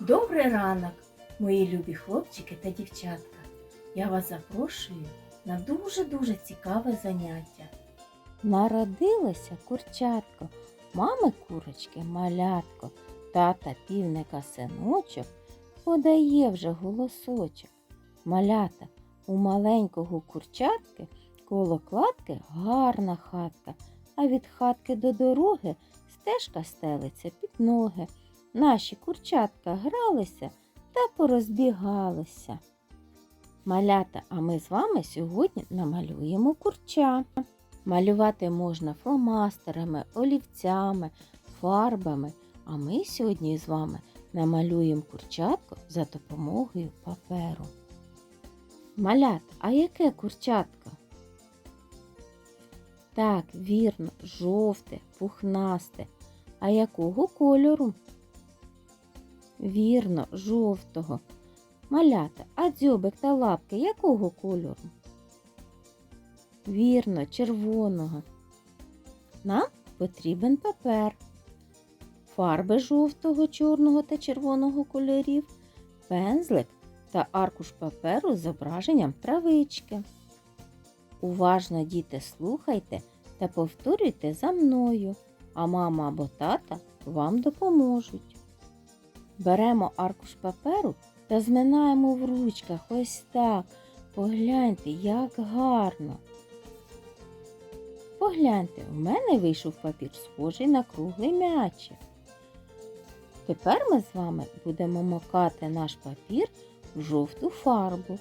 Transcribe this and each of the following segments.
Добрий ранок, мої любі хлопчики та дівчатка. Я вас запрошую на дуже-дуже цікаве заняття. Народилося курчатко, мами курочки малятко, тата півника синочок подає вже голосочок. Малята у маленького курчатки коло кладки гарна хатка, а від хатки до дороги стежка стелиться під ноги. Наші курчатка гралися та порозбігалися. Малята, а ми з вами сьогодні намалюємо курча. Малювати можна фломастерами, олівцями, фарбами. А ми сьогодні з вами намалюємо курчатку за допомогою паперу. Малят, а яке курчатко? Так, вірно, жовте, пухнасте. А якого кольору? Вірно, жовтого. Малята, а дзьобик та лапки якого кольору? Вірно, червоного. Нам потрібен папер. Фарби жовтого, чорного та червоного кольорів, пензлик та аркуш паперу з зображенням травички. Уважно, діти, слухайте та повторюйте за мною, а мама або тата вам допоможуть. Беремо аркуш паперу та зминаємо в ручках ось так. Погляньте, як гарно. Погляньте, в мене вийшов папір схожий на круглий м'ячик. Тепер ми з вами будемо макати наш папір в жовту фарбу.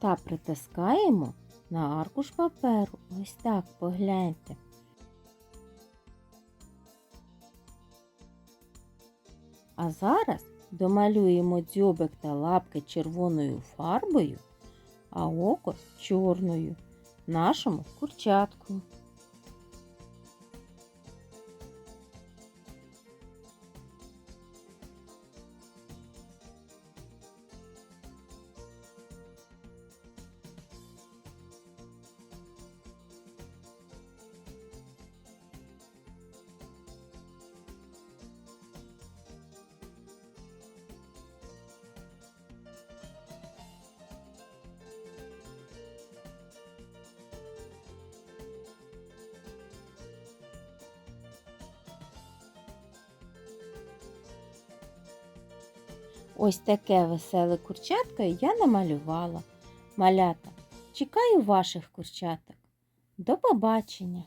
Та притискаємо на аркуш паперу. Ось так погляньте. А зараз домалюємо дзьобик та лапки червоною фарбою, а око чорною нашому курчатку. Ось таке веселе курчатко я намалювала. Малята, чекаю ваших курчаток. До побачення!